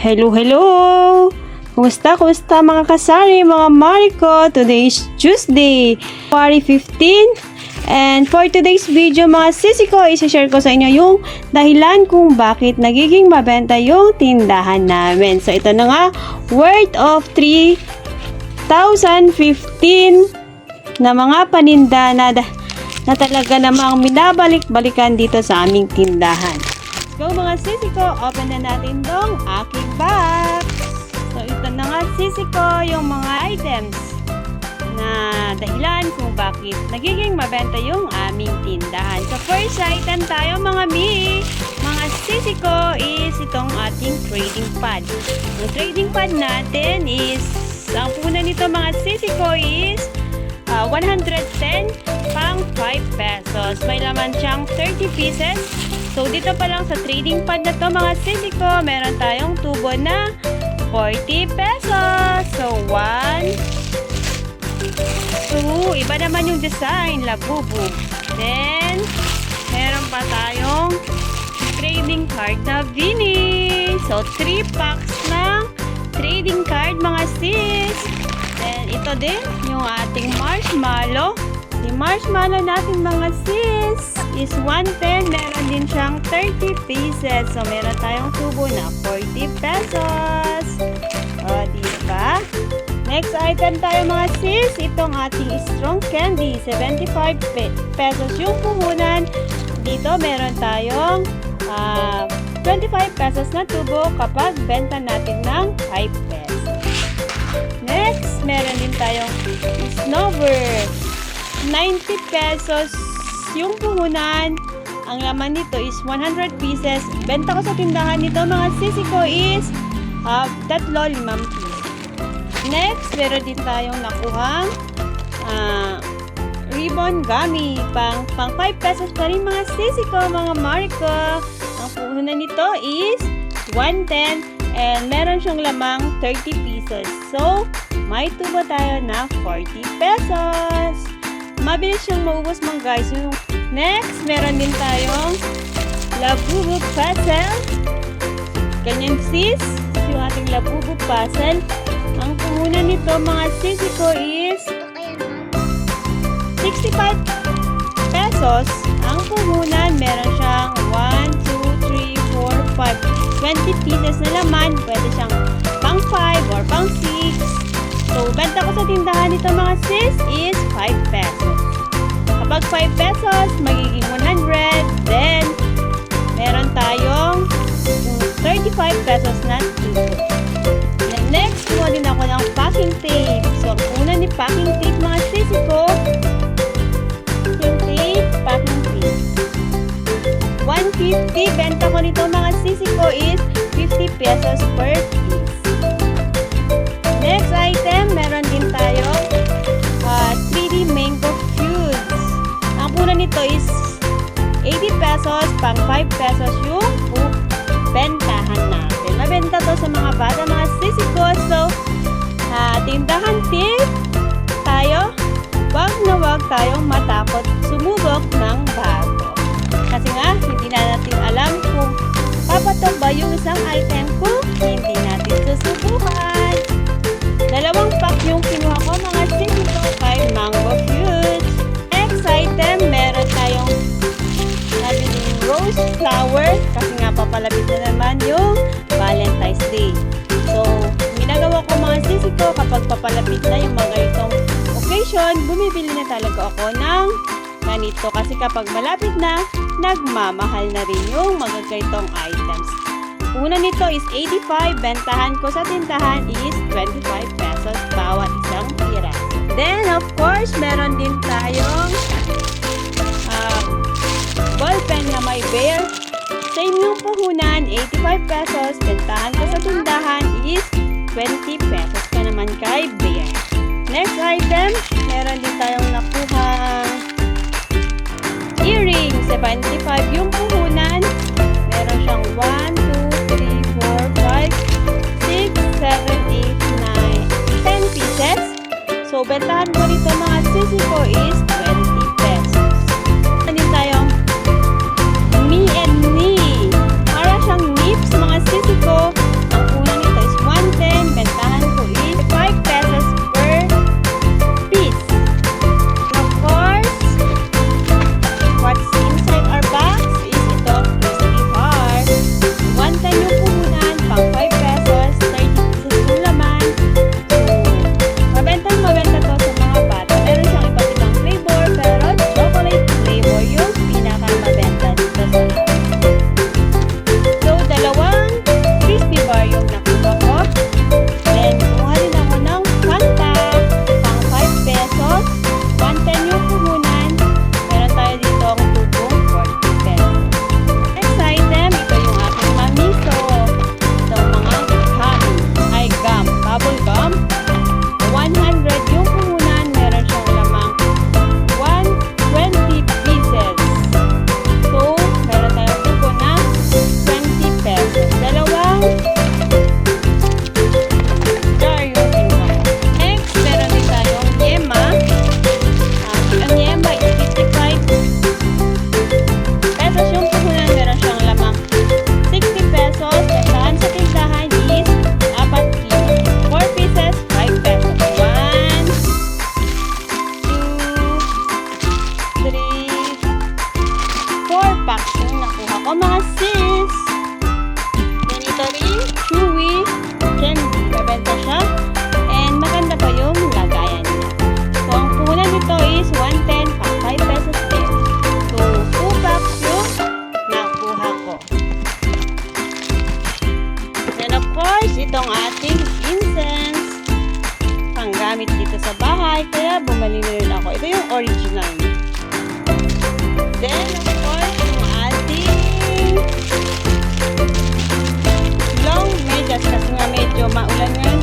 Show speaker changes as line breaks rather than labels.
Hello, hello! Kumusta, kumusta mga kasari, mga Mariko? Today is Tuesday, February 15. And for today's video, mga sisi ko, isi-share ko sa inyo yung dahilan kung bakit nagiging mabenta yung tindahan namin. So, ito na nga, worth of 3,015 na mga paninda na, na talaga namang minabalik-balikan dito sa aming tindahan. Go mga sisi ko, open na natin tong aking box. So ito na nga sisi ko yung mga items na dahilan kung bakit nagiging mabenta yung aming tindahan. So first item tayo mga mi, mga sisi ko is itong ating trading pad. Ang trading pad natin is, ang puna nito mga sisi ko is ah, 110 pang 5 pesos. May laman siyang 30 pieces. So, dito pa lang sa trading pad na to mga sisi ko, meron tayong tubo na 40 pesos. So, 1, 2, iba naman yung design, labubu. Then, meron pa tayong trading card na Vini. So, 3 packs ng trading card mga sis. Then, ito din, yung ating marshmallow. Yung marshmallow natin mga sis is 110. Meron din siyang 30 pieces. So, meron tayong tubo na 40 pesos. O, diba? Next item tayo mga sis. Itong ating strong candy. 75 pe- pesos yung puhunan. Dito, meron tayong ah, 25 pesos na tubo kapag benta natin ng 5 pesos. Next, meron din tayong snowbird. 90 pesos yung puhunan. Ang laman nito is 100 pieces. Benta ko sa tindahan nito mga sisi ko is uh, tatlo, limang piece. Next, meron din tayong nakuhang ah, ribbon gummy. Pang, pang 5 pesos pa rin mga sisi ko, mga mariko. Ang puhunan nito is 110 and meron siyang lamang 30 pieces. So, may tubo tayo na 40 pesos. Mabilis siyang maubos mga guys. Yung next, meron din tayong labubu puzzle. Ganyan sis, yung ating labubu puzzle. Ang puhunan nito mga sisi ko is 65 pesos. Ang puhunan, meron siyang 1, 2, 3, 4, 5, 20 pieces na laman. Pwede siyang pang 5 or pang 6. So, benta ko sa tindahan nito mga sis is 5 pesos. Kapag 5 pesos, magiging 100. Then, meron tayong mm, 35 pesos na tubo. Then, next, kumuha din ako ng packing tape. So, ang una ni packing tape mga sisi ko, yung tape, packing tape. 150, benta ko nito mga sisi ko is 50 pesos per piece. 5 pesos yung bentahan natin. Mabenta to sa mga bata, mga sisi ko. So, ah, tindahan tip tayo. Wag na wag tayong matakot sumubok ng bago. Kasi nga, hindi na natin alam kung papatok ba yung isang item kung hindi natin papalapit na naman yung Valentine's Day. So, ginagawa ko mga sisi ko kapag papalapit na yung mga itong occasion, bumibili na talaga ako ng ganito kasi kapag malapit na, nagmamahal na rin yung mga ganitong items. Una nito is 85, bentahan ko sa tindahan is 25 pesos bawat isang tira. Then, of course, meron din tayong ah, ballpen na may bear. Same yung puhunan, 85 pesos. Bentahan ko sa tindahan is 20 pesos ka naman kay bear. Next item, meron din tayong nakuhang earring. 75 yung puhunan. Meron siyang 1, 2, 3, 4, 5, 6, 7, 8, 9, 10 pieces. So, bentahan ko dito mga sisi ko is 20 original. Then, of course, yung ating long medyas kasi nga medyo maulan ngayon